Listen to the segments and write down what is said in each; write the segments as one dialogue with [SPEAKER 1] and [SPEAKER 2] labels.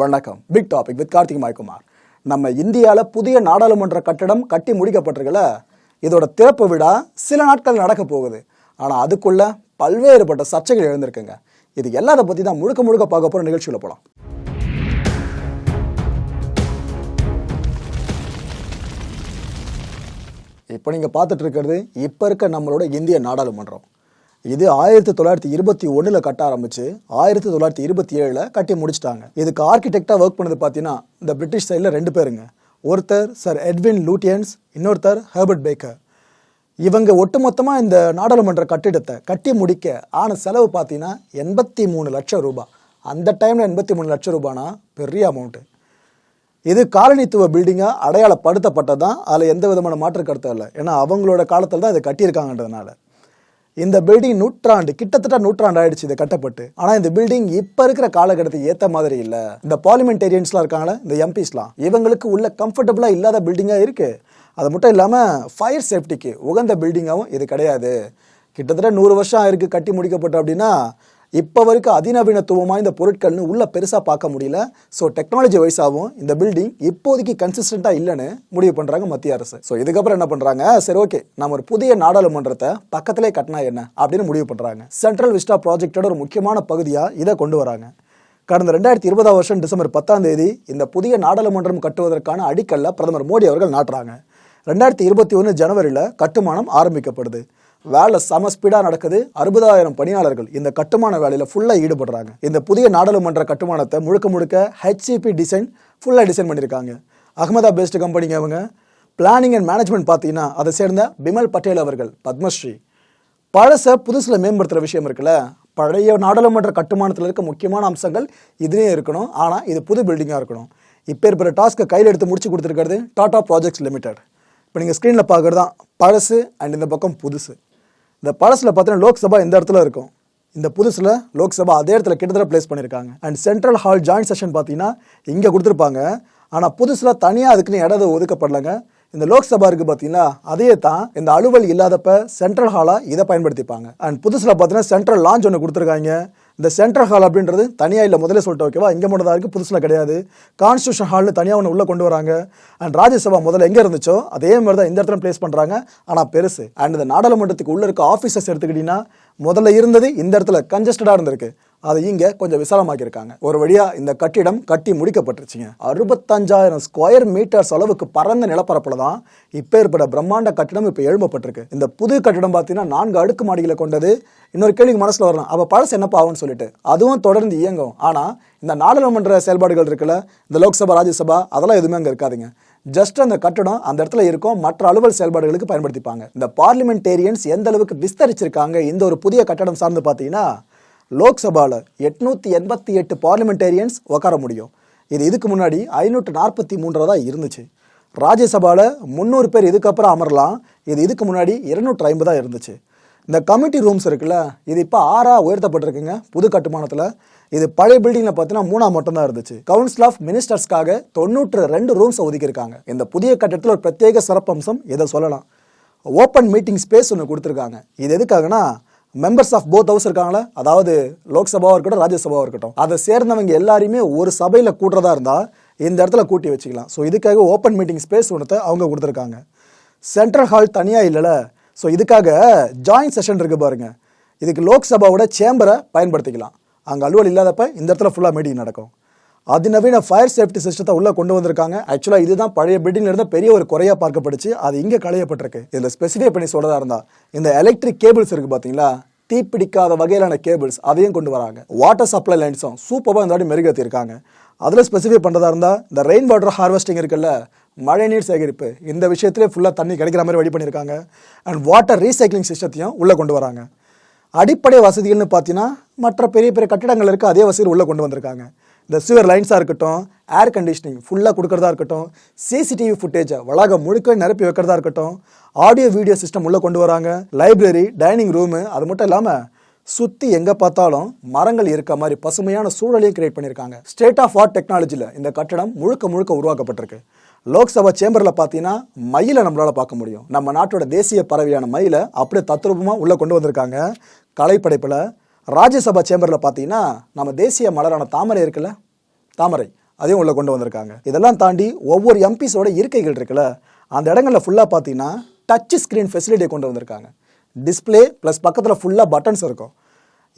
[SPEAKER 1] வணக்கம். Big topic with Karthik மாய்குமார். நம்ம இந்தியாவில் புதிய நாடாளுமன்ற கட்டடம் கட்டி முடிக்கப்பட்டிருக்கல இதோட திறப்பு விழா சில நாட்கள் நடக்க போகுது. ஆனால் அதுக்குள்ள பல்வேறுபட்ட சர்ச்சைகள் எழுந்திருக்குங்க. இது எல்லாத்தை பற்றி தான் முழுக்க முழுக்க பார்க்க போகிற நிகழ்ச்சியில் போகலாம் இப்போ நீங்கள் பார்த்துட்டு இருக்கிறது இப்போ இருக்க நம்மளோட இந்திய நாடாளுமன்றம். இது ஆயிரத்தி தொள்ளாயிரத்தி இருபத்தி ஒன்றில் கட்ட ஆரம்பிச்சு ஆயிரத்தி தொள்ளாயிரத்தி இருபத்தி ஏழில் கட்டி முடிச்சிட்டாங்க. இதுக்கு ஆர்கிடெக்டாக ஒர்க் பண்ணது பார்த்தீங்கன்னா இந்த பிரிட்டிஷ் சைடில் ரெண்டு பேருங்க. ஒருத்தர் சர் எட்வின் லூட்டியன்ஸ் இன்னொருத்தர் ஹெர்பர்ட் பேக்கர் இவங்க ஒட்டுமொத்தமாக இந்த நாடாளுமன்ற கட்டிடத்தை கட்டி முடிக்க ஆன செலவு பார்த்தீங்கன்னா எண்பத்தி மூணு லட்சம் ரூபாய். அந்த டைமில் எண்பத்தி மூணு லட்சம் ரூபானா பெரிய அமௌண்ட்டு இது காலனித்துவ பில்டிங்காக அடையாளப்படுத்தப்பட்டதான் அதில் எந்த விதமான மாற்று கருத்தும் இல்லை. ஏன்னா அவங்களோட காலத்தில் தான் இதை கட்டியிருக்காங்கன்றதுனால. இந்த பில்டிங் நூற்றாண்டு கிட்டத்தட்ட நூற்றாண்டு ஆயிடுச்சு இது கட்டப்பட்டு. ஆனால் இந்த பில்டிங் இப்போ இருக்கிற காலகட்டத்துக்கு ஏற்ற மாதிரி இல்லை. இந்த பார்லிமெண்டேரியன்ஸ்லாம் இருக்காங்களே இந்த எம்பிஸ்லாம் இவங்களுக்கு உள்ள கம்ஃபர்டபுளாக இல்லாத பில்டிங்காக இருக்கு. அது மட்டும் இல்லாமல் ஃபயர் சேஃப்டிக்கு உகந்த பில்டிங்காகவும் இது கிடையாது. கிட்டத்தட்ட நூறு வருஷம் ஆயிருக்கு கட்டி முடிக்கப்பட்டு அப்படின்னா இப்போ வரைக்கும் அதிநவீனத்துவமாக இந்த பொருட்கள்னு உள்ளே பெருசாக பார்க்க முடியல. ஸோ டெக்னாலஜி வைஸாகவும் இந்த பில்டிங் இப்போதைக்கு கன்சிஸ்டண்ட்டாக இல்லைன்னு முடிவு பண்ணுறாங்க மத்திய அரசு. ஸோ இதுக்கப்புறம் என்ன பண்ணுறாங்க சரி ஓகே நம்ம ஒரு புதிய நாடாளுமன்றத்தை பக்கத்திலே கட்டினா என்ன? அப்படின்னு முடிவு பண்ணுறாங்க சென்ட்ரல் விஸ்டா ப்ராஜெக்டோட ஒரு முக்கியமான பகுதியாக இதை கொண்டு வராங்க. கடந்த ரெண்டாயிரத்தி இருபதாம் வருஷம் டிசம்பர் பத்தாம் தேதி இந்த புதிய நாடாளுமன்றம் கட்டுவதற்கான அடிக்கல்ல பிரதமர் மோடி அவர்கள் நாட்டுறாங்க. ரெண்டாயிரத்தி இருபத்தி ஒன்று ஜனவரியில் கட்டுமானம் ஆரம்பிக்கப்படுது. வேலை செம ஸ்பீடாக நடக்குது. அறுபதாயிரம் பணியாளர்கள் இந்த கட்டுமான வேலையில் ஃபுல்லாக ஈடுபடுறாங்க. இந்த புதிய நாடாளுமன்ற கட்டுமானத்தை முழுக்க முழுக்க ஹெச்சிபி டிசைன் ஃபுல்லாக டிசைன் பண்ணியிருக்காங்க அகமதா பேஸ்டு கம்பெனிங்க அவங்க. பிளானிங் அண்ட் மேனேஜ்மெண்ட் பார்த்தீங்கன்னா அதை சேர்ந்த பிமல் பட்டேல் அவர்கள் பத்மஸ்ரீ. பழசை புதுசில் மேம்படுத்துகிற விஷயம் இருக்குல்ல? பழைய நாடாளுமன்ற கட்டுமானத்தில் இருக்க முக்கியமான அம்சங்கள் இதுலேயும் இருக்கணும். ஆனால் இது புது பில்டிங்காக இருக்கணும். இப்போ இருக்கிற டாஸ்க்கை கையில் எடுத்து முடிச்சு கொடுத்துருக்கிறது டாடா ப்ராஜெக்ட்ஸ் லிமிடெட் இப்போ நீங்கள் ஸ்க்ரீனில் பார்க்குறது தான் பழசு அண்ட் இந்த பக்கம் புதுசு. இந்த பழசில் பார்த்தீங்கன்னா லோக்சபா இந்த இடத்துல இருக்கும். இந்த புதுசில் லோக்சபா அதே இடத்துல கிட்டத்தட்ட ப்ளேஸ் பண்ணியிருக்காங்க and central hall joint session பார்த்தீங்கன்னா இங்கே கொடுத்துருப்பாங்க. ஆனால் புதுசில் தனியாக அதுக்குன்னு இடம் ஒதுக்கப்படலைங்க. இந்த லோக்சபா இருக்கு பார்த்தீங்களா அதையே தான் இந்த அலுவல் இல்லாதப்ப சென்ட்ரல் ஹாலாக இதை பயன்படுத்திப்பாங்க. அண்ட் புதுசில் பார்த்தீங்கன்னா சென்ட்ரல் லாஞ்ச் ஒன்று கொடுத்துருக்காங்க. இந்த சென்ட்ரல் ஹால் அப்படின்றது தனியாக இல்லை முதல்ல சொல்லிட்டு ஓகேவா இங்கே மட்டும் தான் இருக்குது புதுசில் கிடையாது. கான்ஸ்டியூஷன் ஹால்னு தனியாக ஒன்று உள்ளே கொண்டு வராங்க. அண்ட் ராஜ்யசபா முதல்ல எங்கே இருந்துச்சோ அதே மாதிரி தான் இந்த இடத்துல ப்ளேஸ் பண்ணுறாங்க ஆனால் பெருசு. அண்ட் இந்த நாடாளுமன்றத்துக்கு உள்ளே இருக்க ஆஃபீஸர்ஸ் எடுத்துக்கிட்டிங்கன்னா முதல்ல இருந்தது இந்த இடத்துல கன்ஜஸ்டடாக இருந்திருக்கு. அதை இங்கே கொஞ்சம் விசாலமாக்கியிருக்காங்க. ஒரு வழியா இந்த கட்டிடம் கட்டி முடிக்கப்பட்டுருச்சுங்க. அறுபத்தஞ்சாயிரம் ஸ்கொயர் மீட்டர்ஸ் அளவுக்கு பரந்த நிலப்பரப்புல தான் இப்போ ஏற்பட பிரம்மாண்ட கட்டிடம் இப்போ எழுப்பப்பட்டிருக்கு இந்த புது கட்டிடம் பார்த்தீங்கன்னா நான்கு அடுக்கு மாடிகளை கொண்டது. இன்னொரு கேள்விக்கு மனசில் வரலாம் அப்போ பழசு என்னப்பா ஆகும்னு சொல்லிட்டு. அதுவும் தொடர்ந்து இயங்கும். ஆனால் இந்த நாடாளுமன்ற செயல்பாடுகள் இருக்குல்ல இந்த லோக்சபா ராஜ்யசபா அதெல்லாம் எதுவுமே அங்கே இருக்காதுங்க. ஜஸ்ட் அந்த கட்டடம் அந்த இடத்துல இருக்கும். மற்ற அலுவல் செயல்பாடுகளுக்கு பயன்படுத்திப்பாங்க. இந்த பார்லிமெண்டேரியன்ஸ் எந்த அளவுக்கு விஸ்தரிச்சிருக்காங்க இந்த ஒரு புதிய கட்டடம் சார்ந்து பார்த்தீங்கன்னா லோக்சபாவில் எட்நூற்றி எண்பத்தி எட்டு பார்லிமெண்டேரியன்ஸ் உட்கார முடியும். இது இதுக்கு முன்னாடி ஐநூற்று நாற்பத்தி மூன்றதா இருந்துச்சு. ராஜ்யசபாவில் முந்நூறு பேர் இதுக்கப்புறம் அமரலாம். இது இதுக்கு முன்னாடி இருநூற்று ஐம்பதாக இருந்துச்சு. இந்த கமிட்டி ரூம்ஸ் இருக்குல்ல இது இப்போ ஆறாக உயர்த்தப்பட்டிருக்குங்க புது கட்டுமானத்தில். இது பழைய பில்டிங்கில் பார்த்தீங்கன்னா மூணா மட்டும்தான் இருந்துச்சு. கவுன்சில் ஆஃப் மினிஸ்டர்ஸ்க்காக தொண்ணூற்று ரெண்டு ரூம்ஸ் ஒதுக்கியிருக்காங்க. இந்த புதிய கட்டத்தில் ஒரு பிரத்யேக சிறப்பம்சம் இதை சொல்லலாம். ஓப்பன் மீட்டிங் ஸ்பேஸ் ஒன்று கொடுத்துருக்காங்க. இது எதுக்காகனா மெம்பர்ஸ் ஆஃப் போத் ஹவுஸ் இருக்காங்களா அதாவது லோக்சபாவாக இருக்கட்டும் ராஜ்யசபாவாக இருக்கட்டும். அதை சேர்ந்தவங்க எல்லாரையுமே ஒரு சபையில் கூட்டுறதா இருந்தால் இந்த இடத்துல கூட்டி வச்சுக்கலாம். ஸோ இதுக்காக ஓப்பன் மீட்டிங் ஸ்பேஸ் ஒன்றத்தை அவங்க கொடுத்துருக்காங்க. சென்ட்ரல் ஹால் தனியாக இல்லைல்ல ஸோ இதுக்காக ஜாயின்ட் செஷன் இருக்குது பாருங்க. இதுக்கு லோக்சபாவோட சேம்பரை பயன்படுத்திக்கலாம். அங்கே அலுவல் இல்லாதப்ப இந்த இடத்துல ஃபுல்லாக மீட்டிங் நடக்கும். அதிநவீன ஃபயர் சேஃப்டி சிஸ்டத்தை உள்ளே கொண்டு வந்திருக்காங்க. ஆக்சுவலாக இதுதான் பழைய பில்டிங்கில் இருந்த பெரிய ஒரு குறையாக பார்க்கப்படுச்சு அது இங்கே களையப்பட்டிருக்கு. இதில் ஸ்பெசிஃபை பண்ணி சொல்கிறதா இருந்தால் இந்த எலக்ட்ரிக் கேபிள்ஸ் இருக்குது பார்த்தீங்களா தீப்பிடிக்காத வகையிலான கேபிள்ஸ் அதையும் கொண்டு வராங்க. வாட்டர் சப்ளை லைன்ஸும் சூப்பராக இந்த வாட்டி மெருகேற்றிருக்காங்க அதில் ஸ்பெசிஃபை பண்ணுறதா இருந்தால் இந்த ரெயின் வாட்டர் ஹார்வெஸ்டிங் இருக்குல்ல மழைநீர் சேகரிப்பு இந்த விஷயத்திலே ஃபுல்லாக தண்ணி கிடைக்கிற மாதிரி ரெடி பண்ணியிருக்காங்க. அண்ட் வாட்டர் ரீசைக்ளிங் சிஸ்டத்தையும் உள்ளே கொண்டு வராங்க. அடிப்படை வசதிகள்னு பார்த்தீங்கன்னா மற்ற பெரிய பெரிய கட்டிடங்கள் இருக்க அதே வசதிகள் உள்ளே கொண்டு வந்திருக்காங்க. இந்த சிவர் லைன்ஸாக இருக்கட்டும் ஏர் கண்டிஷனிங் ஃபுல்லாக கொடுக்கறதா இருக்கட்டும் சிசிடிவி ஃபுட்டேஜை வளாகம் முழுக்க நிரப்பி வைக்கிறதா இருக்கட்டும் ஆடியோ வீடியோ சிஸ்டம் உள்ளே கொண்டு வராங்க. லைப்ரரி டைனிங் ரூமு அது மட்டும் இல்லாமல் சுற்றி எங்கே பார்த்தாலும் மரங்கள் இருக்க மாதிரி பசுமையான சூழலையும் கிரியேட் பண்ணியிருக்காங்க. ஸ்டேட் ஆஃப் ஆர்ட் டெக்னாலஜியில் இந்த கட்டடம் முழுக்க முழுக்க உருவாக்கப்பட்டிருக்கு. லோக்சபா சேம்பரில் பார்த்தீங்கன்னா மயிலை நம்மளால் பார்க்க முடியும். நம்ம நாட்டோட தேசிய பறவையான மயிலை அப்படியே தத்ரூபமாக உள்ளே கொண்டு வந்திருக்காங்க. கலைப்படைப்பில் ராஜ்யசபா சேம்பரில் பார்த்தீங்கன்னா நம்ம தேசிய மலரான தாமரை இருக்குல்ல? தாமரை. அதையும் உள்ள கொண்டு வந்திருக்காங்க. இதெல்லாம் தாண்டி ஒவ்வொரு எம்பிஸோட இருக்கைகள் இருக்குல்ல அந்த இடங்களில் ஃபுல்லாக பார்த்தீங்கன்னா டச் ஸ்க்ரீன் ஃபெசிலிட்டியை கொண்டு வந்திருக்காங்க. டிஸ்ப்ளே ப்ளஸ் பக்கத்தில் ஃபுல்லாக பட்டன்ஸ் இருக்கும்.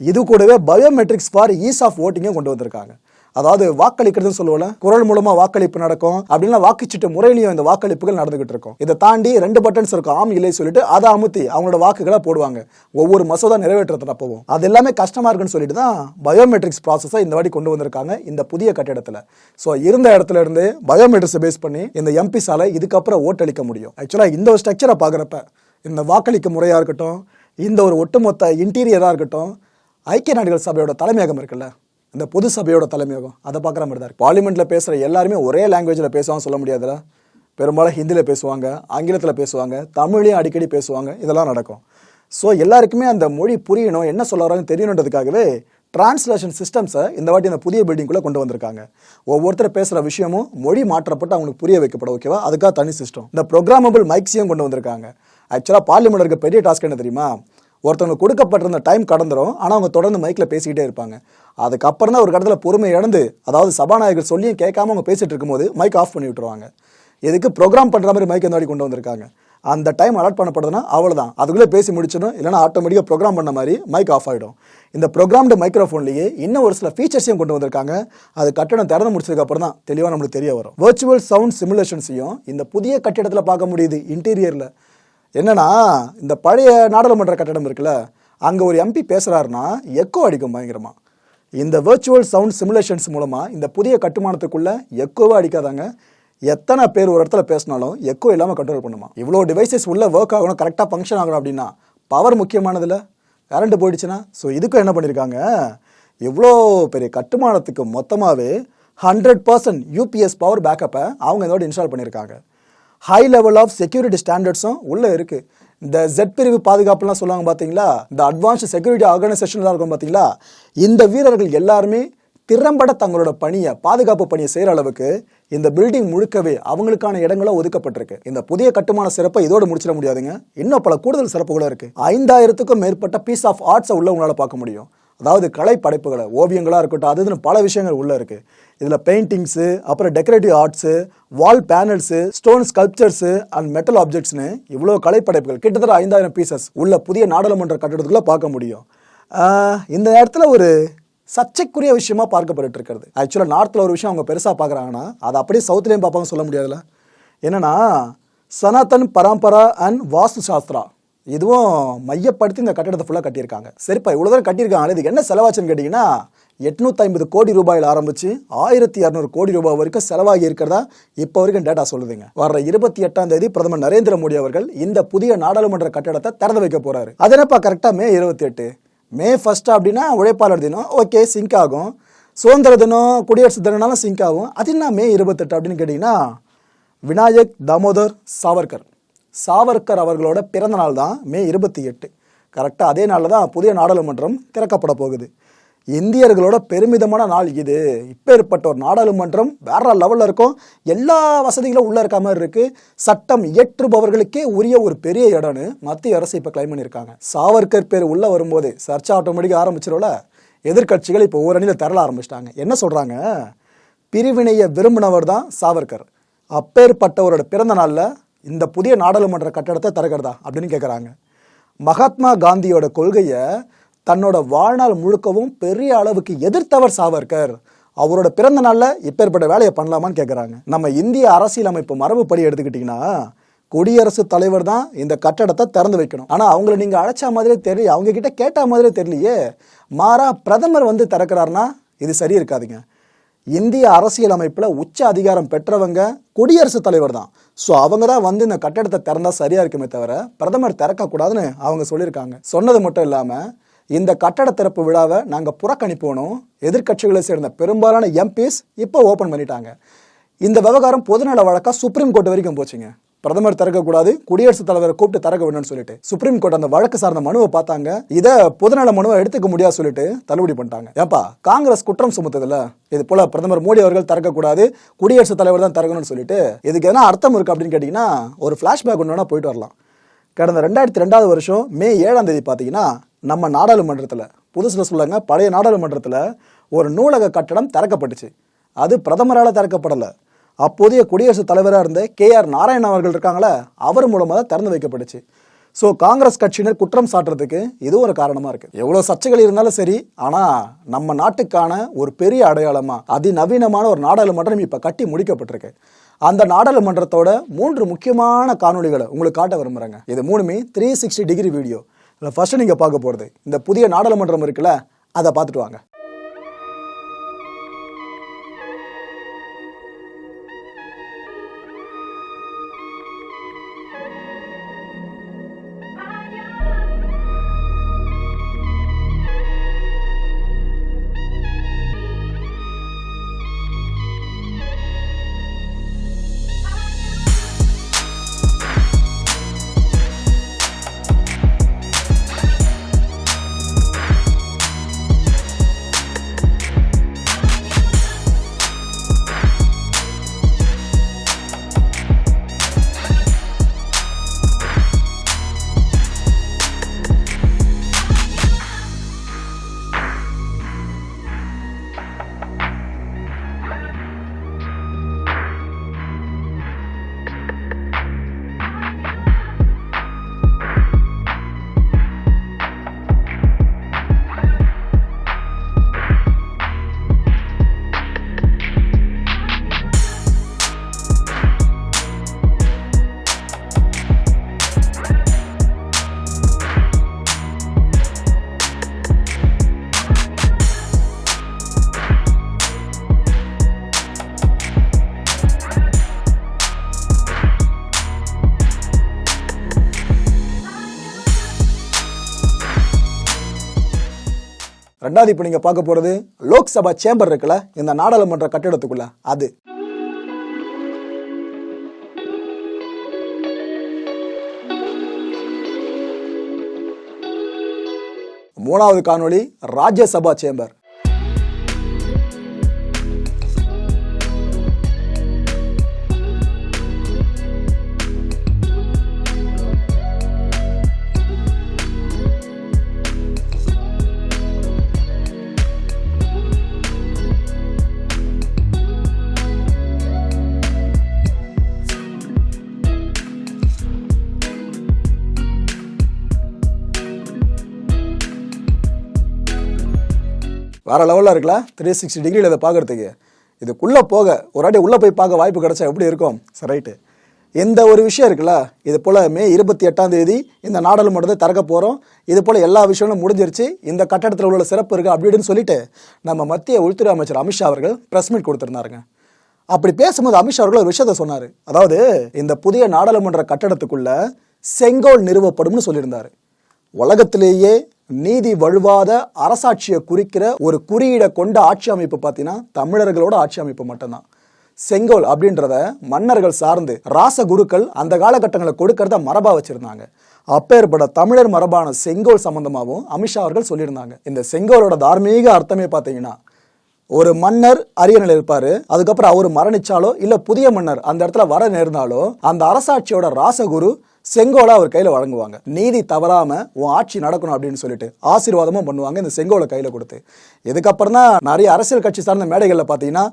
[SPEAKER 1] இது கூடவே பயோமெட்ரிக்ஸ் ஃபார் ஈஸ் ஆஃப் ஓட்டிங்கும் கொண்டு வந்திருக்காங்க. அதாவது வாக்களிக்கிறதுன்னு சொல்லுவோம்ல குரல் மூலமா வாக்களிப்பு நடக்கும். அப்படின்னா வாக்குச்சீட்டு முறையிலையும் இந்த வாக்களிப்புகள் நடந்துகிட்டு இருக்கும். இதை தாண்டி ரெண்டு பட்டன்ஸ் இருக்கும். ஆம் இல்லை சொல்லிட்டு அதை அமுத்தி அவங்களோட வாக்குகளை போடுவாங்க. ஒவ்வொரு மசோதா நிறைவேற்றத்தில் போவோம் அது எல்லாமே கஷ்டமா இருக்குன்னு சொல்லிட்டு தான் பயோமெட்ரிக்ஸ் ப்ராசஸை இந்த வாட்டி கொண்டு வந்திருக்காங்க இந்த புதிய கட்டிடத்தில். ஸோ இருந்த இடத்துல இருந்து பயோமெட்ரிக்ஸை பேஸ் பண்ணி இந்த எம்பி சாலை இதுக்கப்புறம் ஓட்டளிக்க முடியும். ஆக்சுவலாக இந்த ஒரு ஸ்ட்ரக்சரை பார்க்குறப்ப இந்த வாக்களிக்கும் முறையாக இருக்கட்டும் இந்த ஒரு ஒட்டுமொத்த இன்டீரியராக இருக்கட்டும் ஐக்கிய நாடுகள் சபையோட தலைமையகம் இருக்குல்ல இந்த பொது சபையோட தலைமையகம் அதை பார்க்குற மாதிரி தான் பார்லிமெண்ட்டில் பேசுகிற எல்லாருமே ஒரே லாங்குவேஜில் பேசுவாங்க சொல்ல முடியாதுல. பெரும்பாலும் ஹிந்தியில் பேசுவாங்க ஆங்கிலத்தில் பேசுவாங்க தமிழையும் அடிக்கடி பேசுவாங்க இதெல்லாம் நடக்கும். ஸோ எல்லாருக்குமே அந்த மொழி புரியணும் என்ன சொல்ல வராங்கன்னு தெரியணுன்றதுக்காகவே டிரான்ஸ்லேஷன் சிஸ்டம்ஸை இந்த வாட்டி இந்த புதிய பில்டிங்குள்ளே கொண்டு வந்திருக்காங்க. ஒவ்வொருத்தர் பேசுகிற விஷயமும் மொழி மாற்றப்பட்டு அவங்களுக்கு புரிய வைக்கப்படும் ஓகேவா அதுக்காக தனி சிஸ்டம் இந்த ப்ரோக்ராமபிள் மைக்ஸையும் கொண்டு வந்திருக்காங்க. ஆக்சுவலாக பார்லிமெண்ட் இருக்க பெரிய டாஸ்க் என்ன தெரியுமா? ஒருத்தவங்க கொடுக்கப்பட்டிருந்த டைம் கடந்துடும் ஆனால் அவங்க தொடர்ந்து மைக்கில் பேசிக்கிட்டே இருப்பாங்க. அதுக்கப்புறம் தான் ஒரு கடத்தில் பொறுமை இழந்து அதாவது சபாநாயகர் சொல்லியும் கேட்காம அவங்க பேசிகிட்டு இருக்கும்போது மைக் ஆஃப் பண்ணி விட்டுருவாங்க. எதுக்கு ப்ரோக்ராம் பண்ணுற மாதிரி மைக் இந்த கொண்டு வந்திருக்காங்க. அந்த டைம் அலாட் பண்ணப்படுதுன்னா அவ்வளோதான் அதுக்குள்ளே பேசி முடிச்சிடும் இல்லைனா ஆட்டோமேட்டிக்காக ப்ரோக்ராம் பண்ண மாதிரி மைக் ஆஃப் ஆகிடும் இந்த ப்ரோக்ராம்டு மைக்ரோஃபோன்லேயே இன்னும் ஒரு சில ஃபீச்சர்ஸையும் கொண்டு வந்திருக்காங்க. அது கட்டணம் திறந்து முடிச்சதுக்கப்புறம் தான் தெளிவாக நம்மளுக்கு தெரிய வரும். வர்ச்சுவல் சவுண்ட் சிமுலேஷன்ஸையும் இந்த புதிய கட்டிடத்தில் பார்க்க முடியுது இன்டீரியரில் என்னன்னா இந்த பழைய நாடாளுமன்ற கட்டடம் இருக்குல்ல அங்கே ஒரு எம்பி பேசுகிறாருன்னா எக்கோ அடிக்கும் பயங்கரமா. இந்த வர்ச்சுவல் சவுண்ட் சிமுலேஷன்ஸ் மூலமாக இந்த புதிய கட்டுமானத்துக்குள்ளே எக்கோவாக அடிக்காதாங்க. எத்தனை பேர் ஒரு இடத்துல பேசினாலும் எக்கோ இல்லாமல் கண்ட்ரோல் பண்ணுமா. இவ்வளோ டிவைசஸ் உள்ளே ஒர்க் ஆகணும் கரெக்டாக ஃபங்க்ஷன் ஆகணும் அப்படின்னா பவர் முக்கியமானதில் கரண்ட் போயிடுச்சுன்னா ஸோ இதுக்கும் என்ன பண்ணியிருக்காங்க இவ்வளோ பெரிய கட்டுமானத்துக்கு மொத்தமாகவே ஹண்ட்ரட் பர்சன்ட் யூபிஎஸ் பவர் பேக்கப்பை அவங்க இதோட இன்ஸ்டால் பண்ணியிருக்காங்க ஹை லெவல் ஆஃப் செக்யூரிட்டி ஸ்டாண்டர்ட்ஸும் உள்ளே இருக்குது இந்த ஜெட் பிரிவு பாதுகாப்புலாம் சொல்லுவாங்க பார்த்தீங்களா இந்த அட்வான்ஸ்டு செக்யூரிட்டி ஆர்கனைசேஷன்லாம் இருக்கும் பார்த்தீங்களா இந்த வீரர்கள் எல்லாருமே திறம்பட தங்களோட பணியை பாதுகாப்பு பணியை செய்கிற அளவுக்கு இந்த பில்டிங் முழுக்கவே அவங்களுக்கான இடங்களும் ஒதுக்கப்பட்டிருக்கு. இந்த புதிய கட்டுமான சிறப்பை இதோடு முடிச்சிட முடியாதுங்க. இன்னும் பல கூடுதல் சிறப்புகளும் இருக்குது ஐந்தாயிரத்துக்கும் மேற்பட்ட பீஸ் ஆஃப் ஆர்ட்ஸை உள்ள உங்களால் பார்க்க முடியும். அதாவது கலை படைப்புகளை ஓவியங்களாக இருக்கட்டும் அது இதுன்னு பல விஷயங்கள் உள்ளே இருக்குது இதில் பெயிண்டிங்ஸு அப்புறம் decorative arts wall panels stone sculptures and metal ஆப்ஜெக்ட்ஸ்னு இவ்வளோ கலைப்படைப்புகள் கிட்டத்தட்ட ஐந்தாயிரம் பீசஸ் உள்ள புதிய நாடாளுமன்ற கட்டடத்துக்குள்ளே பார்க்க முடியும். இந்த இடத்துல ஒரு சர்ச்சைக்குரிய விஷயமா பார்க்கப்பட்டு இருக்கிறது ஆக்சுவலாக நார்த்தில் ஒரு விஷயம் அவங்க பெருசாக பார்க்குறாங்கன்னா அதை அப்படியே சவுத்துலேயும் பார்ப்பாங்க சொல்ல முடியாதுல்ல. என்னென்னா சனாதன் பரம்பரா அண்ட் வாஸ்து சாஸ்திரா இதுவும் மையப்படுத்தி இந்த கட்டடத்தை ஃபுல்லாக கட்டியிருக்காங்க. சரிப்பா இவ்வளோ தூரம் கட்டியிருக்காங்க இதுக்கு என்ன செலவாச்சுன்னு கேட்டிங்கன்னா எட்நூற்றி ஐம்பது கோடி ரூபாயில் ஆரம்பித்து ஆயிரத்தி இரநூறு கோடி ரூபாய் வரைக்கும் செலவாகி இருக்கிறதா இப்போ வரைக்கும் டேட்டா சொல்லுதுங்க. வர்ற இருபத்தி எட்டாம் தேதி பிரதமர் நரேந்திர மோடி அவர்கள் இந்த புதிய நாடாளுமன்ற கட்டடத்தை திறந்து வைக்க போகிறாரு அது என்னப்பா கரெக்டாக மே இருபத்தி எட்டு. மே ஃபஸ்ட்டு அப்படின்னா உழைப்பாளர் தினம். ஓகே சிங்க் ஆகும். சுதந்திர தினம் குடியரசு தினம்னாலும் சிங்க் ஆகும். அது என்ன மே இருபத்தெட்டு அப்படின்னு கேட்டிங்கன்னா விநாயக் தாமோதர் சாவர்கர். சாவர்கர் அவர்களோட பிறந்த நாள் தான் மே இருபத்தி எட்டு. கரெக்டாக அதே நாளில் தான் புதிய நாடாளுமன்றம் திறக்கப்பட போகுது. இந்தியர்களோட பெருமிதமான நாள் இது. இப்பேற்பட்ட ஒரு நாடாளுமன்றம் வேற லெவலில் இருக்கும். எல்லா வசதிகளும் உள்ளே இருக்க மாதிரி இருக்குது சட்டம் இயற்றுபவர்களுக்கே உரிய ஒரு பெரிய இடம்னு மத்திய அரசு இப்போ கிளைம் பண்ணியிருக்காங்க. சாவர்கர் பேர் உள்ளே வரும்போது சர்ச்சை ஆட்டோமேட்டிக்காக ஆரம்பிச்சிடும்ல எதிர்க்கட்சிகள் இப்போ ஒரு அணியில் தரல ஆரம்பிச்சிட்டாங்க. என்ன சொல்கிறாங்க பிரிவினையை விரும்பினவர் தான் சாவர்கர். அப்பேற்பட்டவரோட பிறந்த நாளில் இந்த புதிய நாடாளுமன்ற கட்டடத்தை திறக்கிறதா அப்படின்னு கேட்குறாங்க மகாத்மா காந்தியோட கொள்கையை தன்னோட வாழ்நாள் முழுக்கவும் பெரிய அளவுக்கு எதிர்த்தவர் சாவர்கர். அவரோட பிறந்த நாளில் இப்பேற்பட்ட வேலையை பண்ணலாமான்னு கேட்குறாங்க நம்ம இந்திய அரசியலமைப்பு மரபுப்படி எடுத்துக்கிட்டிங்கன்னா குடியரசுத் தலைவர் தான் இந்த கட்டடத்தை திறந்து வைக்கணும். ஆனால் அவங்கள நீங்கள் அழைச்ச மாதிரியே தெரியல அவங்க கிட்ட கேட்ட மாதிரியே தெரியலையே. மாறா பிரதமர் வந்து திறக்கிறாருன்னா இது சரி இருக்காதுங்க. இந்திய அரசியலமைப்பில் உச்ச அதிகாரம் பெற்றவங்க குடியரசுத் தலைவர் தான். ஸோ அவங்க தான் வந்து இந்த கட்டடத்தை திறந்தா சரியா இருக்குமே தவிர பிரதமர் திறக்கக்கூடாதுன்னு அவங்க சொல்லியிருக்காங்க. சொன்னது மட்டும் இல்லாமல் இந்த கட்டட திறப்பு விழாவை நாங்கள் புறக்கணிப்போனோம் எதிர்க்கட்சிகளை சேர்ந்த பெரும்பாலான எம்பிஸ் இப்போ ஓப்பன் பண்ணிட்டாங்க. இந்த விவகாரம் பொதுநல வழக்காக சுப்ரீம் கோர்ட் வரைக்கும் போச்சுங்க. பிரதமர் திறக்கக்கூடாது குடியரசுத் தலைவரை கூப்பிட்டு திறக்க வேணும்னு சொல்லிட்டு. சுப்ரீம் கோர்ட் அந்த வழக்கு சார்ந்த மனுவை பார்த்தாங்க. இதை பொதுநல மனுவை எடுத்துக்க முடியாது சொல்லிட்டு தள்ளுபடி பண்ணிட்டாங்க. ஏப்பா காங்கிரஸ் குற்றம் சுமத்துதுல இது போல பிரதமர் மோடி அவர்கள் திறக்கக்கூடாது குடியரசுத் தலைவர் தான் திறக்கணும்னு சொல்லிட்டு இதுக்கு எதனா அர்த்தம் இருக்கு அப்படின்னு கேட்டிங்கன்னா ஒரு ஃப்ளாஷ்பேக் ஒன்று போயிட்டு வரலாம். கடந்த ரெண்டாயிரத்தி ரெண்டாவது வருஷம் மே ஏழாம் தேதி பார்த்தீங்கன்னா நம்ம நாடாளுமன்றத்தில் புதுசில் சொல்லுங்க பழைய நாடாளுமன்றத்தில் ஒரு நூலக கட்டடம் திறக்கப்பட்டுச்சு. அது பிரதமரால் திறக்கப்படலை. அப்போதைய குடியரசுத் தலைவராக இருந்த கே ஆர் நாராயணன் அவர்கள் இருக்காங்களே அவர் மூலமாக தான் திறந்து வைக்கப்பட்டுச்சு. ஸோ காங்கிரஸ் கட்சியினர் குற்றம் சாட்டுறதுக்கு இது ஒரு காரணமாக இருக்குது எவ்வளோ சர்ச்சைகள் இருந்தாலும் சரி ஆனால் நம்ம நாட்டுக்கான ஒரு பெரிய அடையாளமாக அதிநவீனமான ஒரு நாடாளுமன்றம் இப்போ கட்டி முடிக்கப்பட்டிருக்கு. அந்த நாடாளுமன்றத்தோட மூன்று முக்கியமான காணொளிகளை உங்களுக்கு காட்ட விரும்புகிறேங்க இது மூணுமே த்ரீ சிக்ஸ்டி டிகிரி வீடியோ இதில் ஃபஸ்ட்டு நீங்கள் பார்க்க போகிறது இந்த புதிய நாடாளுமன்றம் இருக்குல்ல அதை பார்த்துட்டு வாங்க. ரெண்டாவது இப்போ நீங்கள் பார்க்க போகிறது லோக்சபா சேம்பர் இருக்குல்ல இந்த நாடாளுமன்ற கட்டிடத்துக்குள்ள அது. மூணாவது காணொளி ராஜ்யசபா சேம்பர். வேறு லெவலில் இருக்குல்ல? த்ரீ சிக்ஸ்டி டிகிரியில் இதை பார்க்குறதுக்கு. இதுக்குள்ளே போக ஒரு வாட்டி உள்ளே போய் பார்க்க வாய்ப்பு கிடச்சா எப்படி இருக்கும்? சரி ரைட்டு எந்த ஒரு விஷயம் இருக்குல்ல? இது போல் மே இருபத்தி எட்டாம் தேதி இந்த நாடாளுமன்றத்தை திறக்க போகிறோம் இது போல் எல்லா விஷயங்களும் முடிஞ்சிருச்சு. இந்த கட்டடத்தில் உள்ள சிறப்பு இருக்குது அப்படின்னு சொல்லிட்டு நம்ம மத்திய உள்துறை அமைச்சர் அமித்ஷா அவர்கள் ப்ரெஸ் மீட் கொடுத்துருந்தாருங்க. அப்படி பேசும்போது அமித்ஷா அவர்கள் ஒரு விஷயத்த சொன்னார். அதாவது இந்த புதிய நாடாளுமன்ற கட்டடத்துக்குள்ள செங்கோல் நிறுவப்படும்னு சொல்லியிருந்தார். உலகத்திலேயே நீதி வழுவாத அரசாட்சியை குறிக்கிற ஒரு குறியீடை கொண்ட ஆட்சி அமைப்பு பார்த்தீங்கன்னா தமிழர்களோட ஆட்சி அமைப்பு மட்டும்தான். செங்கோல் அப்படின்றத மன்னர்கள் சார்ந்து ராசகுருக்கள் அந்த காலகட்டங்களை கொடுக்கறத மரபா வச்சிருந்தாங்க. அப்பேற்பட்ட தமிழர் மரபான செங்கோல் சம்பந்தமாகவும் அமித்ஷா அவர்கள் சொல்லியிருந்தாங்க. இந்த செங்கோலோட தார்மீக அர்த்தமே பார்த்தீங்கன்னா ஒரு மன்னர் அரியணையில் இருப்பாரு அதுக்கப்புறம் அவர் மரணிச்சாலோ இல்ல புதிய மன்னர் அந்த இடத்துல வர நேர்ந்தாலோ அந்த அரசாட்சியோட ராசகுரு செங்கோலை அவர் கையில் வழங்குவாங்க. நீதி தவறாமல் உன் ஆட்சி நடக்கணும் அப்படின்னு சொல்லிட்டு ஆசீர்வாதமும் பண்ணுவாங்க இந்த செங்கோலை கையில் கொடுத்து. இதுக்கப்புறம் தான் நிறைய அரசியல் கட்சி சார்ந்த மேடைகளில் பார்த்தீங்கன்னா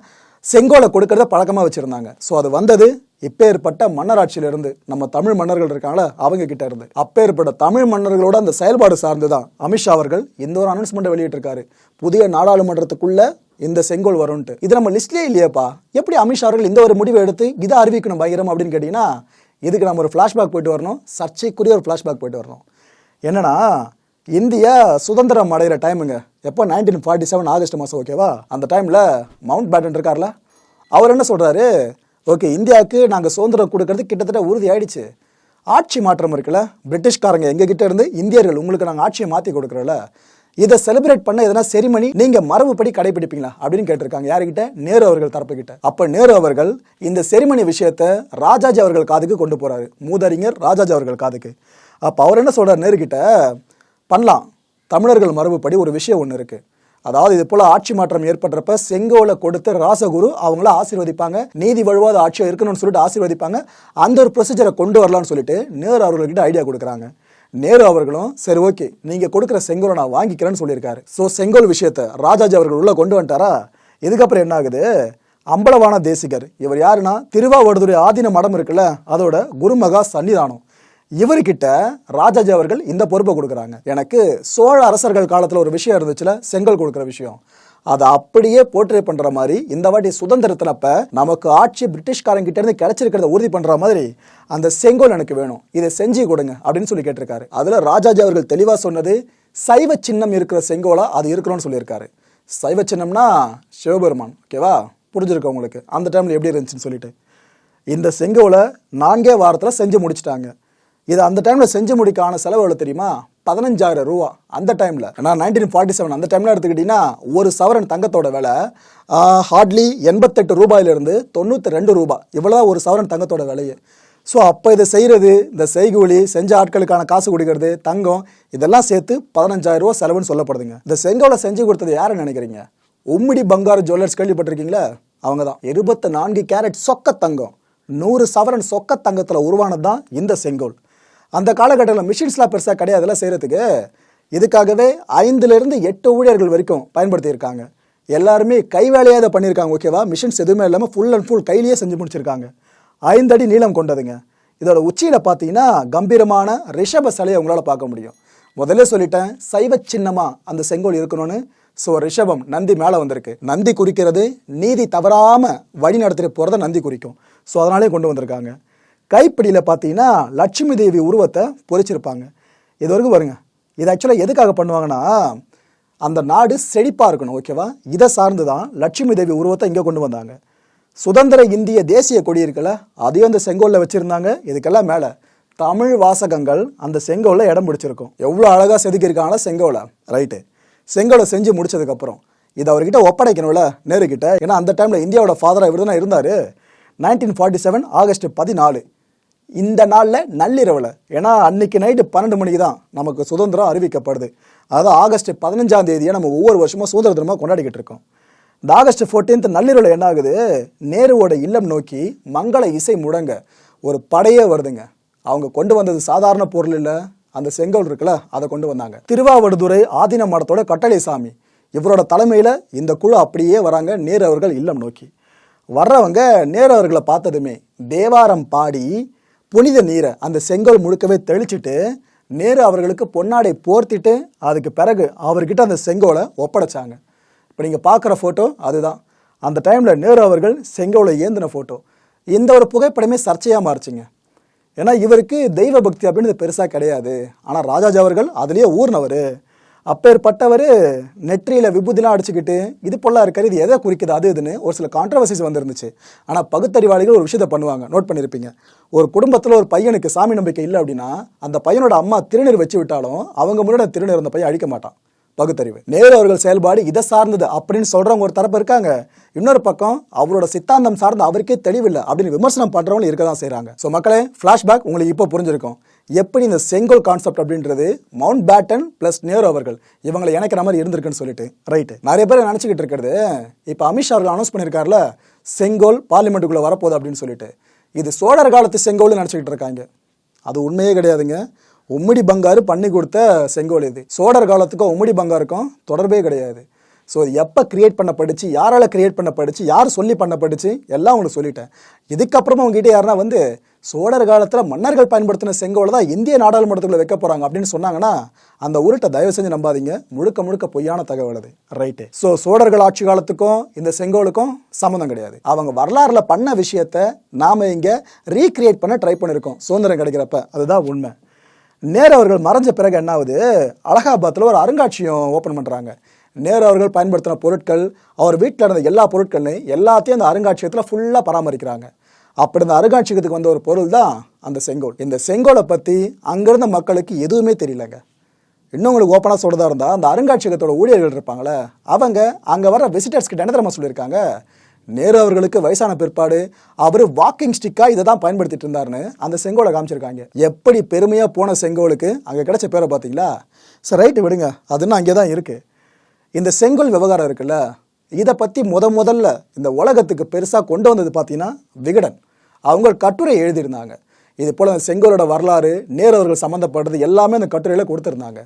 [SPEAKER 1] செங்கோலை கொடுக்கறத பழக்கமாக வச்சுருந்தாங்க. ஸோ அது வந்தது. இப்பேற்பட்ட மன்னராட்சியிலிருந்து நம்ம தமிழ் மன்னர்கள் இருக்காங்களா அவங்க கிட்ட இருந்து. அப்பேற்பட்ட தமிழ் மன்னர்களோட அந்த செயல்பாடு சார்ந்து தான் அமித்ஷா அவர்கள் இந்த ஒரு அனௌன்ஸ்மெண்ட் வெளியிட்டிருக்காரு. புதிய நாடாளுமன்றத்துக்குள்ள இந்த செங்கோல் வரும்ட்டு இது நம்ம லிஸ்ட்லேயே இல்லையேப்பா. எப்படி அமித்ஷா அவர்கள் இந்த ஒரு முடிவை எடுத்து இதை அறிவிக்கணும் பகிரம் அப்படின்னு கேட்டிங்கன்னா இதுக்கு நம்ம ஒரு ஃப்ளாஷ்பேக் போயிட்டு வரணும்? சர்ச்சைக்குரிய ஒரு ஃப்ளாஷ்பேக் போயிட்டு வரணும். என்னென்னா இந்தியா சுதந்திரம் அடைகிற டைமுங்க எப்போ? நைன்டீன் ஃபார்ட்டி செவன் ஆகஸ்ட் மாதம் ஓகேவா அந்த டைமில் மவுண்ட் பேட்டன் இருக்கார்ல? அவர் என்ன சொல்கிறாரு ஓகே இந்தியாவுக்கு நாங்கள் சுதந்திரம் கொடுக்கறது கிட்டத்தட்ட உறுதி ஆயிடுச்சு ஆட்சி மாற்றம் இருக்குல்ல? பிரிட்டிஷ்காரங்க எங்ககிட்ட இருந்து இந்தியர்கள் உங்களுக்கு நாங்கள் ஆட்சியை மாற்றி கொடுக்குறோம்ல? இதை செலிப்ரேட் பண்ண எதனா செரிமனி நீங்க மரபுப்படி கடைபிடிப்பீங்களா? அப்படின்னு கேட்டிருக்காங்க. யாருக்கிட்ட நேரு அவர்கள் தரப்பு கிட்ட அப்ப நேரு அவர்கள் இந்த செரிமனி விஷயத்த ராஜாஜி அவர்கள் காதுக்கு கொண்டு போறாரு. மூதறிஞர் ராஜாஜி அவர்கள் காதுக்கு. அப்ப அவர் என்ன சொல்றாரு? நேரு கிட்ட பண்ணலாம். தமிழர்கள் மரபுப்படி ஒரு விஷயம் ஒன்று இருக்கு. அதாவது இது போல ஆட்சி மாற்றம் ஏற்படுறப்ப செங்கோலை கொடுத்து ராசகுரு அவங்கள ஆசீர்வதிப்பாங்க. நீதி வழுவாத ஆட்சியாக இருக்கணும்னு சொல்லிட்டு ஆசீர்வதிப்பாங்க. அந்த ஒரு ப்ரொசீஜரை கொண்டு வரலாம்னு சொல்லிட்டு நேரு அவர்கள்கிட்ட ஐடியா கொடுக்குறாங்க. நேரு அவர்களும் சரி ஓகே நீங்க கொடுக்குற செங்கோலை நான் வாங்கிக்கிறேன்னு சொல்லியிருக்காரு. ஸோ செங்கோல் விஷயத்த ராஜாஜி அவர்கள் உள்ள கொண்டு வந்துட்டாரா? இதுக்கப்புறம் என்ன ஆகுது? அம்பலவான தேசிகர் இவர் யாருன்னா? திருவாவடுதுறை ஆதீன மடம் இருக்குல்ல அதோட குருமகா சன்னிதானம். இவர்கிட்ட ராஜாஜி அவர்கள் இந்த பொறுப்பை கொடுக்குறாங்க. எனக்கு சோழ அரசர்கள் காலத்தில் ஒரு விஷயம் இருந்துச்சுல செங்கல் கொடுக்குற விஷயம். அதை அப்படியே போர்ட்ரே பண்ற மாதிரி இந்த வாட்டி சுதந்திரத்தினப்ப நமக்கு ஆட்சி பிரிட்டிஷ்காரங்கிட்ட இருந்து கிடைச்சிருக்கிறத உறுதி பண்ற மாதிரி அந்த செங்கோல் எனக்கு வேணும். இதை செஞ்சு கொடுங்க அப்படின்னு சொல்லி கேட்டிருக்காரு. அதுல ராஜாஜி அவர்கள் தெளிவா சொன்னது சைவ சின்னம் இருக்கிற செங்கோலா அது இருக்கணும்னு சொல்லியிருக்காரு. சைவ சின்னம்னா சிவபெருமான் ஓகேவா புரிஞ்சிருக்கு உங்களுக்கு? அந்த டைம்ல எப்படி இருந்துச்சுன்னு சொல்லிட்டு. இந்த செங்கோலை நான்கே வாரத்தில் செஞ்சு முடிச்சிட்டாங்க. இதை அந்த டைமில் செஞ்சு முடிக்கான செலவு எவ்வளோ தெரியுமா? பதினஞ்சாயிரம் ரூபா அந்த டைமில் நான் நைன்டீன் ஃபார்ட்டி செவன் அந்த டைமில் எடுத்துக்கிட்டீங்கன்னா ஒரு சவரன் தங்கத்தோட விலை ஹார்ட்லி எண்பத்தெட்டு ரூபாயிலிருந்து தொண்ணூற்றி ரெண்டு ரூபாய் இவ்வளோதான் ஒரு சவரன் தங்கத்தோட விலையே. ஸோ அப்போ இதை செய்கிறது இந்த செய்கூலி செஞ்ச ஆட்களுக்கான காசு கொடுக்கறது தங்கம் இதெல்லாம் சேர்த்து பதினஞ்சாயிரம் ரூபா செலவுன்னு சொல்லப்படுதுங்க. இந்த செங்கோலை செஞ்சு கொடுத்தது யாருன்னு நினைக்கிறீங்க? உம்மிடி பங்காரு ஜுவல்லர்ஸ் கேள்விப்பட்டிருக்கீங்களா? அவங்க தான். இருபத்தி நான்கு கேரட் சொக்க தங்கம். நூறு சவரன் சொக்க தங்கத்தில் உருவானது தான் இந்த செங்கோல். அந்த காலகட்டத்தில் மிஷின்ஸ்லாம் பெருசாக கிடையாதுல செய்கிறதுக்கு இதுக்காகவே ஐந்துலேருந்து எட்டு ஊழியர்கள் வரைக்கும் பயன்படுத்தியிருக்காங்க. எல்லாருமே கை வேலையாக இதை பண்ணியிருக்காங்க ஓகேவா மிஷின்ஸ் எதுவுமே இல்லாமல் ஃபுல் அண்ட் ஃபுல் கையிலேயே செஞ்சு முடிச்சிருக்காங்க. ஐந்து அடி நீளம் கொண்டதுங்க. இதோட உச்சியில் பார்த்தீங்கன்னா கம்பீரமான ரிஷப சிலையை உங்களால் பார்க்க முடியும். முதல்ல சொல்லிட்டேன் சைவ சின்னமாக அந்த செங்கோல் இருக்கணும்னு. ஸோ ரிஷபம் நந்தி மேலே வந்திருக்கு. நந்தி குறிக்கிறது நீதி தவறாமல் வழி நடத்திட்டு போகிறத நந்தி குறிக்கும். ஸோ அதனாலே கொண்டு வந்திருக்காங்க. கைப்பிடியில் பார்த்தீங்கன்னா லட்சுமி தேவி உருவத்தை பொறிச்சிருப்பாங்க. இது வரைக்கும் வருங்க இது ஆக்சுவலாக எதுக்காக பண்ணுவாங்கன்னா அந்த நாடு செழிப்பாக இருக்கணும் ஓகேவா இதை சார்ந்து தான் லட்சுமி தேவி உருவத்தை இங்கே கொண்டு வந்தாங்க. சுதந்திர இந்திய தேசிய கொடி இருக்குல்ல அதையும் அந்த செங்கோலில் வச்சுருந்தாங்க. இதுக்கெல்லாம் மேலே தமிழ் வாசகங்கள் அந்த செங்கோலில் இடம் பிடிச்சிருக்கும். எவ்வளோ அழகாக செதுக்கியிருக்காங்களா செங்கோலை ரைட்டு செங்கோலை செஞ்சு முடிச்சதுக்கப்புறம். இதை அவர்கிட்ட ஒப்படைக்கணும்ல நேருக்கிட்ட ஏன்னா அந்த டைமில் இந்தியாவோட ஃபாதராக இவர் தான் இருந்தார். நைன்டீன் ஃபார்ட்டி செவன் ஆகஸ்ட் பதினாலு. இந்த நாளில் நள்ளிரவில் ஏன்னா அன்னைக்கு நைட்டு பன்னெண்டு மணிக்கு தான் நமக்கு சுதந்திரம் அறிவிக்கப்படுது. அதாவது ஆகஸ்ட் பதினஞ்சாம் தேதியை நம்ம ஒவ்வொரு வருஷமும் சுதந்திர தினமாக கொண்டாடிக்கிட்டு இருக்கோம். இந்த ஆகஸ்ட் 14th நள்ளிரவில் என்ன ஆகுது? நேருவோட இல்லம் நோக்கி மங்கள இசை முடங்க ஒரு படையே வருதுங்க. அவங்க கொண்டு வந்தது சாதாரண பொருள் இல்லை. அந்த செங்கல் இருக்குல்ல அதை கொண்டு வந்தாங்க. திருவாவடுதுறை ஆதீன மடத்தோட கட்டளை சாமி இவரோட தலைமையில் இந்த குழு அப்படியே வராங்க நேரு அவர்கள் இல்லம் நோக்கி. வர்றவங்க நேரு அவர்களை பார்த்ததுமே தேவாரம் பாடி புனித நீரை அந்த செங்கல் முழுக்கவே தெளிச்சுட்டு நேரு அவர்களுக்கு பொன்னாடை போர்த்திட்டு அதுக்கு பிறகு அவர்கிட்ட அந்த செங்கோலை ஒப்படைச்சாங்க. இப்போ நீங்கள் பார்க்குற ஃபோட்டோ அதுதான். அந்த டைமில் நேரு அவர்கள் செங்கோலை ஏந்தின ஃபோட்டோ இந்த ஒரு புகைப்படமே சர்ச்சையாக மாறுச்சுங்க. ஏன்னா இவருக்கு தெய்வ பக்தி அப்படின்னு பெருசாக கிடையாது. ஆனால் ராஜாஜி அவர்கள் அதுலேயே ஊர்னவர். அப்பேற்பட்டவர் நெற்றியில் விபூதிலாம் அடிச்சுக்கிட்டு இது பொல்லா இருக்காரு இது எதை குறிக்குது அது இதுன்னு ஒரு சில கான்ட்ரவர்சிஸ் வந்துருந்துச்சு. ஆனால் பகுத்தறிவாளிகள் ஒரு விஷயத்தை பண்ணுவாங்க. நோட் பண்ணியிருப்பீங்க. ஒரு குடும்பத்தில் ஒரு பையனுக்கு சாமி நம்பிக்கை இல்லை அப்படின்னா அந்த பையனோட அம்மா திருநீர் வச்சு விட்டாலும் அவங்க முன்னாடி திருநீர் அந்த பையன் அழிக்க மாட்டான். பகுத்தறிவு. நேரு அவர்கள் செயல்பாடு இதை சார்ந்தது அப்படின்னு சொல்றவங்க ஒரு தரப்பு இருக்காங்க. இன்னொரு பக்கம் அவரோட சித்தாந்தம் சார்ந்து அவருக்கே தெளிவில்லை அப்படின்னு விமர்சனம் பண்றவங்க இருக்க தான் செய்கிறாங்க ஸோ மக்களே ஃபிளாஷ்பேக் உங்களுக்கு இப்போ புரிஞ்சிருக்கும். எப்படி இந்த செங்கோல் கான்செப்ட் அப்படின்றது மவுண்ட் பேட்டன் பிளஸ் நேரு அவர்கள் இவங்களை இணைக்கிற மாதிரி இருந்திருக்குன்னு சொல்லிட்டு. ரைட்டு நிறைய பேர் நினச்சிக்கிட்டு இருக்கிறது. இப்போ அமித்ஷா அவர்கள் அனௌன்ஸ் பண்ணியிருக்காருல செங்கோல் பார்லிமெண்ட்டுக்குள்ளே வரப்போகுது அப்படின்னு சொல்லிட்டு. இது சோழர் காலத்து செங்கோல்னு நினச்சிக்கிட்டு இருக்காங்க. அது உண்மையே கிடையாதுங்க. உம்மிடி பங்காரு பண்ணி கொடுத்த செங்கோல் இது. சோழர் காலத்துக்கும் உம்மிடி பங்காருக்கும் தொடர்பே கிடையாது. ஸோ எப்போ கிரியேட் பண்ண படிச்சு யாரால் கிரியேட் பண்ணப்படுச்சு யார் சொல்லி பண்ண படிச்சு எல்லாம் உங்களுக்கு சொல்லிட்டேன். இதுக்கப்புறமா உங்ககிட்ட யாருன்னா வந்து சோழர் காலத்தில் மன்னர்கள் பயன்படுத்தின செங்கோலை தான் இந்திய நாடாளுமன்றத்துக்குள்ள வைக்க போகிறாங்க அப்படின்னு சொன்னாங்கன்னா அந்த உருட்டை தயவு செஞ்சு நம்பாதீங்க. முழுக்க முழுக்க பொய்யான தகவல் அது. ரைட்டு ஸோ சோழர்கள் ஆட்சி காலத்துக்கும் இந்த செங்கோலுக்கும் சம்மந்தம் கிடையாது. அவங்க வரலாறுல பண்ண விஷயத்த நாம் இங்கே ரீக்ரியேட் பண்ண ட்ரை பண்ணியிருக்கோம் சுதந்திரம் கிடைக்கிறப்ப. அதுதான் உண்மை. நேரு அவர்கள் மறைஞ்ச பிறகு என்ன ஆகுது அலகாபாத்தில் ஒரு அருங்காட்சியகம் ஓப்பன் பண்ணுறாங்க நேரு அவர்கள் பயன்படுத்தின பொருட்கள் அவர் வீட்டில் இருந்த எல்லா பொருட்களையும் எல்லாத்தையும் அந்த அருங்காட்சியகத்தில் ஃபுல்லாக பராமரிக்கிறாங்க. அப்படி இந்த அருங்காட்சியகத்துக்கு வந்த ஒரு பொருள் தான் அந்த செங்கோல். இந்த செங்கோலை பற்றி அங்கிருந்த மக்களுக்கு எதுவுமே தெரியலங்க. இன்னும் உங்களுக்கு ஓப்பனாக சொல்கிறதா இருந்தால் அந்த அருங்காட்சியகத்தோட ஊழியர்கள் இருப்பாங்களே அவங்க அங்கே வர விசிட்டர்ஸ் கிட்ட என்ன தெரியுமா சொல்லியிருக்காங்க? நேரு அவர்களுக்கு வயசான பிற்பாடு அவர் வாக்கிங் ஸ்டிக்காக இதை தான் பயன்படுத்திட்டு இருந்தாருன்னு அந்த செங்கோலை காமிச்சிருக்காங்க. எப்படி பெருமையாக போன செங்கோலுக்கு அங்கே கிடைச்ச பேரை பார்த்தீங்களா? சரி ரைட்டு விடுங்க. அதுன்னு அங்கே தான் இருக்குது இந்த செங்கோல் விவகாரம் இருக்குல்ல இதை பற்றி முத முதல்ல இந்த உலகத்துக்கு பெருசாக கொண்டு வந்தது பார்த்தீங்கன்னா விகடன். அவங்க கட்டுரை எழுதியிருந்தாங்க. இது போல் செங்கோலோட வரலாறு நேரு அவர்கள் சம்மந்தப்படுறது எல்லாமே அந்த கட்டுரையில் கொடுத்துருந்தாங்க.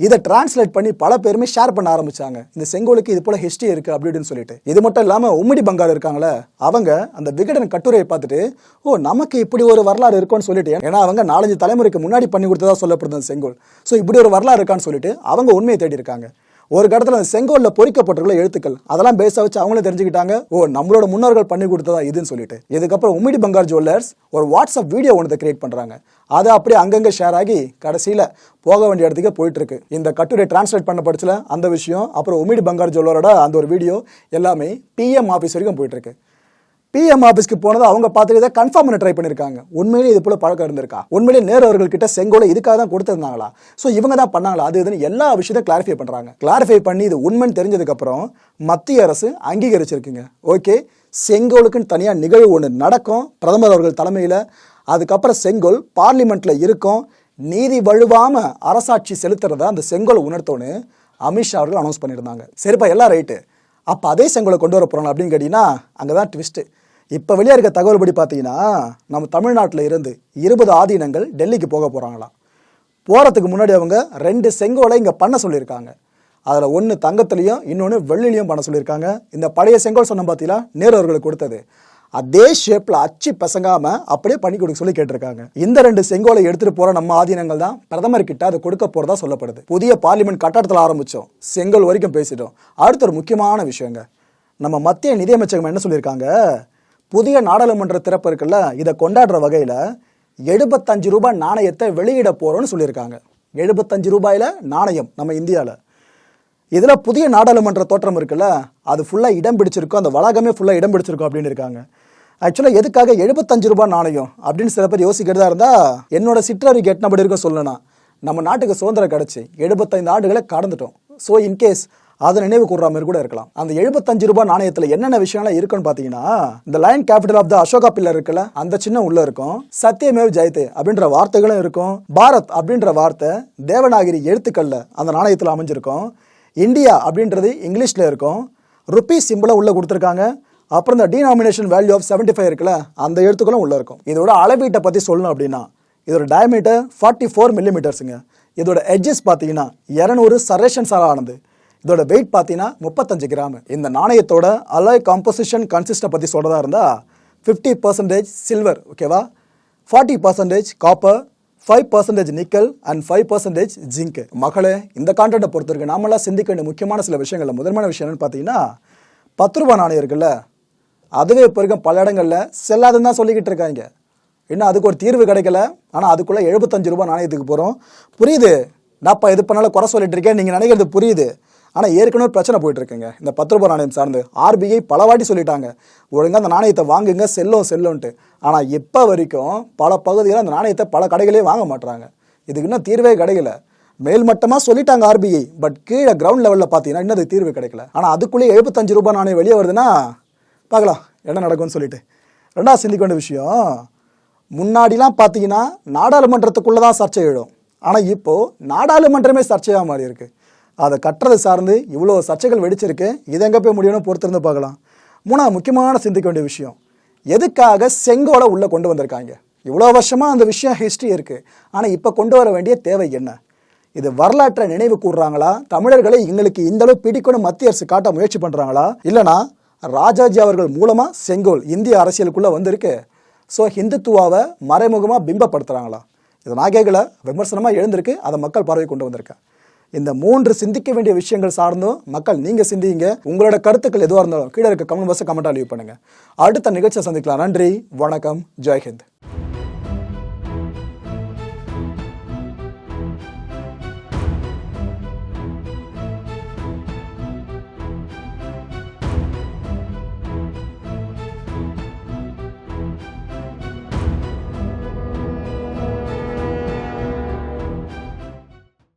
[SPEAKER 1] இதை டிரான்ஸ்லேட் பண்ணி பல பேருமே ஷேர் பண்ண ஆரம்பிச்சாங்க. இந்த செங்கோலுக்கு இது போல ஹிஸ்டரி இருக்கு அப்படி இப்படின்னு சொல்லிட்டு. இது மட்டும் இல்லாம உம்மிடி பங்காள் இருக்காங்களே அவங்க அந்த விகடன் கட்டுரையை பார்த்துட்டு ஓ நமக்கு இப்படி ஒரு வரலாறு இருக்கும்னு சொல்லிட்டு ஏன்னா அவங்க நாலஞ்சு தலைமுறைக்கு முன்னாடி பண்ணி கொடுத்ததா சொல்லப்படுது அந்த செங்கோல். ஸோ இப்படி ஒரு வரலாறு இருக்கான்னு சொல்லிட்டு அவங்க உண்மையை தேடி இருக்காங்க ஒரு கடத்தில் அந்த செங்கோல்ல பொறிக்கப்பட்டிருக்கிற எழுத்துக்கள் அதெல்லாம் பேச வச்சு அவங்களே தெரிஞ்சுக்கிட்டாங்க. ஓ நம்மளோட முன்னோர்கள் பண்ணி கொடுத்ததா இதுன்னு சொல்லிட்டு. இதுக்கப்புறம் உமிடி பங்கார் ஜுவல்லர்ஸ் ஒரு வாட்ஸ்அப் வீடியோ ஒன்று கிரியேட் பண்ணுறாங்க அதை அப்படியே அங்கங்கே ஷேர் ஆகி கடைசியில் போக வேண்டிய இடத்துக்கு போயிட்டு இருக்கு இந்த கட்டுரை டிரான்ஸ்லேட் பண்ண படிச்சல அந்த விஷயம் அப்புறம் உமிடி பங்கார் ஜுவல்லரோட அந்த ஒரு வீடியோ எல்லாமே பிஎம் ஆஃபீஸ் வரைக்கும் போயிட்டு இருக்கு பிஎம் ஆஃபீஸ்க்கு போனது அவங்க பார்த்துட்டு இதை கன்ஃபார்ம் பண்ண ட்ரை பண்ணியிருக்காங்க. உண்மையிலேயே இது போல பழக்கம் இருந்திருக்கா? உண்மையிலே நேரு அவர்கள்கிட்ட செங்கோலை இதுக்காக தான் கொடுத்துருந்தாங்களா? ஸோ இவங்க தான் பண்ணாங்களா? அது இதுன்னு எல்லா விஷயத்தையும் கிளாரிஃபை பண்ணுறாங்க கிளாரிஃபை பண்ணி இது உண்மைன்னு தெரிஞ்சதுக்கப்புறம் மத்திய அரசு அங்கீகரிச்சிருக்குங்க. ஓகே செங்கோலுக்குன்னு தனியாக நிகழ்வு ஒன்று நடக்கும். பிரதமர் அவர்கள் தலைமையில். அதுக்கப்புறம் செங்கோல் பார்லிமெண்ட்டில் இருக்கும். நீதி வழுவாமல் அரசாட்சி செலுத்துறத அந்த செங்கோலை உணர்த்தோன்னு அமித்ஷா அவர்கள் அனௌன்ஸ் பண்ணியிருந்தாங்க. சரிப்பா எல்லாம் ரைட்டு அப்போ அதே செங்கோலை கொண்டு வர போகிறாங்க அப்படின்னு கேட்டிங்கன்னா அங்கே தான் ட்விஸ்ட்டு இப்போ வெளியே இருக்க தகவல்படி பார்த்தீங்கன்னா நம்ம தமிழ்நாட்டில் இருந்து இருபது ஆதீனங்கள் டெல்லிக்கு போக போகிறாங்களாம் போகிறதுக்கு முன்னாடி அவங்க ரெண்டு செங்கோலை இங்கே பண்ண சொல்லியிருக்காங்க. அதில் ஒன்று தங்கத்துலேயும் இன்னொன்று வெள்ளிலையும் பண்ண சொல்லியிருக்காங்க. இந்த பழைய செங்கோல் சொன்ன பார்த்தீங்களா நேரு அவர்களுக்கு கொடுத்தது. அதே ஷேப்பில் அச்சு பசங்காமல் அப்படியே பண்ணி கொடுக்க சொல்லி கேட்டிருக்காங்க. இந்த ரெண்டு செங்கோலை எடுத்துகிட்டு போகிற நம்ம ஆதீனங்கள் தான் பிரதமர் கிட்ட அதை கொடுக்க போகிறதா சொல்லப்படுது. புதிய பார்லிமெண்ட் கட்டடத்தில் ஆரம்பித்தோம் செங்கோல் வரைக்கும் பேசிட்டோம். அடுத்த ஒரு முக்கியமான விஷயங்க. நம்ம மத்திய நிதியமைச்சகம் என்ன சொல்லியிருக்காங்க? புதிய நாடாளுமன்ற திறப்பு இருக்குல்ல இதை கொண்டாடுற வகையில் எழுபத்தஞ்சு ரூபாய் நாணயத்தை வெளியிட போகிறோன்னு சொல்லியிருக்காங்க. எழுபத்தஞ்சு ரூபாயில நாணயம் நம்ம இந்தியாவில் இதில் புதிய நாடாளுமன்ற தோற்றம் இருக்குல்ல அது ஃபுல்லாக இடம் பிடிச்சிருக்கும் அந்த வளாகமே ஃபுல்லாக இடம் பிடிச்சிருக்கோம் அப்படின்னு இருக்காங்க. ஆக்சுவலாக எதுக்காக எழுபத்தஞ்சு ரூபாய் நாணயம் அப்படின்னு சில பேர் யோசிக்கிறதா இருந்தால் என்னோட சிற்றறிக்கை எட்டினபடி இருக்க சொல்லணும் நம்ம நாட்டுக்கு சுதந்திரம் கிடச்சி எழுபத்தைந்து ஆண்டுகளை கடந்துட்டோம். ஸோ இன்கேஸ் அதை நினைவு கூறுற மாதிரி கூட இருக்கலாம். அந்த எழுபத்தஞ்சு ரூபாய் நாணயத்தில் என்னென்ன விஷயம்லாம் இருக்குன்னு பார்த்தீங்கன்னா இந்த lion capital of the Ashoka pillar இருக்குல்ல அந்த சின்ன உள்ள இருக்கும். சத்தியமேவ் ஜெயதே அப்படின்ற வார்த்தைகளும் இருக்கும். பாரத் அப்படின்ற வார்த்தை தேவநாகிரி எழுத்துக்கள்ல அந்த நாணயத்தில் அமைஞ்சிருக்கும். இந்தியா அப்படின்றது இங்கிலீஷில் இருக்கும். ருப்பி சிம்பிளை உள்ளே கொடுத்துருக்காங்க. அப்புறம் இந்த denomination value of seventy five இருக்குல்ல அந்த எழுத்துக்களும் உள்ளே இருக்கும். இதோட அளவீட்டை பற்றி சொல்லணும் அப்படின்னா இதோட டயமீட்டர் ஃபார்ட்டி ஃபோர் மில்லிமீட்டர்ஸுங்க இதோட எட்ஜஸ் பார்த்தீங்கன்னா இரநூறு சரேஷன் சாரா ஆனது. இதோட வெயிட் பார்த்தீங்கன்னா முப்பத்தஞ்சு கிராம். இந்த நாணயத்தோட அலாய் காம்போசிஷன் கன்சிஸ்டை பற்றி சொல்கிறதா இருந்தால் ஃபிஃப்டி பர்சன்டேஜ் சில்வர் ஓகேவா forty percentage copper five percentage nickel and five percentage zinc மகளே இந்த கான்டென்ட்டை பொறுத்த வரைக்கும் நாமெல்லாம் சிந்திக்க வேண்டிய முக்கியமான சில விஷயங்கள்ல முதன்மையான விஷயம் என்னென்னு பார்த்தீங்கன்னா பத்து ரூபா நாணயம் இருக்குல்ல அதுவே இப்போ இருக்க பல இடங்களில் செல்லாதுன்னு தான் சொல்லிக்கிட்டு இருக்காங்க. இன்னும் அதுக்கு ஒரு தீர்வு கிடைக்கல. ஆனால் அதுக்குள்ளே எழுபத்தஞ்சு ரூபா நாணயத்துக்கு போகிறோம் புரியுது? நான் இப்போ எது பண்ணாலும் குறை சொல்லிட்டு இருக்கேன். நீங்கள் நினைக்கிறது புரியுது. ஆனால் ஏற்கனவே பிரச்சனை போயிட்டு இருக்குங்க இந்த பத்து ரூபாய் நாணயம் சார்ந்து ஆர்பிஐ பல வாட்டி சொல்லிட்டாங்க. ஒழுங்காக அந்த நாணயத்தை வாங்குங்க செல்லும் செல்லும்ன்ட்டு. ஆனால் இப்போ வரைக்கும் பல பகுதியில் அந்த நாணயத்தை பல கடைகளே வாங்க மாட்டுறாங்க இதுக்கு இன்னும் தீர்வே கிடைக்கல. மேல்மட்டமாக சொல்லிட்டாங்க ஆர்பிஐ பட் கீழே கிரவுண்ட் லெவலில் பார்த்தீங்கன்னா இன்னும் அது தீர்வு கிடைக்கல. ஆனால் அதுக்குள்ளேயே எழுபத்தஞ்சு ரூபாய் நாணயம் வெளியே வருதுன்னா பார்க்கலாம் என்ன நடக்கும்னு சொல்லிட்டு. ரெண்டாவது சிந்திக்க வேண்டிய விஷயம் முன்னாடிலாம் பார்த்தீங்கன்னா நாடாளுமன்றத்துக்குள்ளே தான் சர்ச்சை எழும். ஆனால் இப்போது நாடாளுமன்றமே சர்ச்சையாக மாறி இருக்குது அதை கட்டுறது சார்ந்து இவ்வளோ சர்ச்சைகள் வெடிச்சிருக்கு இது எங்கே போய் முடியும்னு பொறுத்திருந்து பார்க்கலாம். மூணாவது முக்கியமான சிந்திக்க வேண்டிய விஷயம் எதுக்காக செங்கோலை உள்ளே கொண்டு வந்திருக்காங்க? இவ்வளோ வருஷமாக அந்த விஷயம் ஹிஸ்ட்ரி இருக்குது ஆனால் இப்போ கொண்டு வர வேண்டிய தேவை என்ன? இது வரலாற்றை நினைவு கூடுறாங்களா தமிழர்களை எங்களுக்கு இந்த அளவு பிடிக்கணும் மத்திய அரசு காட்ட முயற்சி பண்ணுறாங்களா இல்லைனா ராஜாஜி அவர்கள் மூலமாக செங்கோல் இந்திய அரசியலுக்குள்ளே வந்திருக்கு. ஸோ ஹிந்துத்துவாவை மறைமுகமாக பிம்பப்படுத்துகிறாங்களா இது நான் கேட்கல. விமர்சனமாக எழுந்திருக்கு. அதை மக்கள் பார்வை கொண்டு வந்திருக்கேன் இந்த மூன்று சிந்திக்க வேண்டிய விஷயங்கள் சார்ந்தும் மக்கள் நீங்க சிந்திங்க. உங்களோட கருத்துக்கள் எதுவாக இருந்தாலும் கீழே இருக்க கமெண்ட் பாக்ஸ் கமெண்ட்டாக லீவ் பண்ணுங்க. அடுத்த நிகழ்ச்சியை சந்திக்கலாம். நன்றி. வணக்கம். ஜெய்ஹிந்த்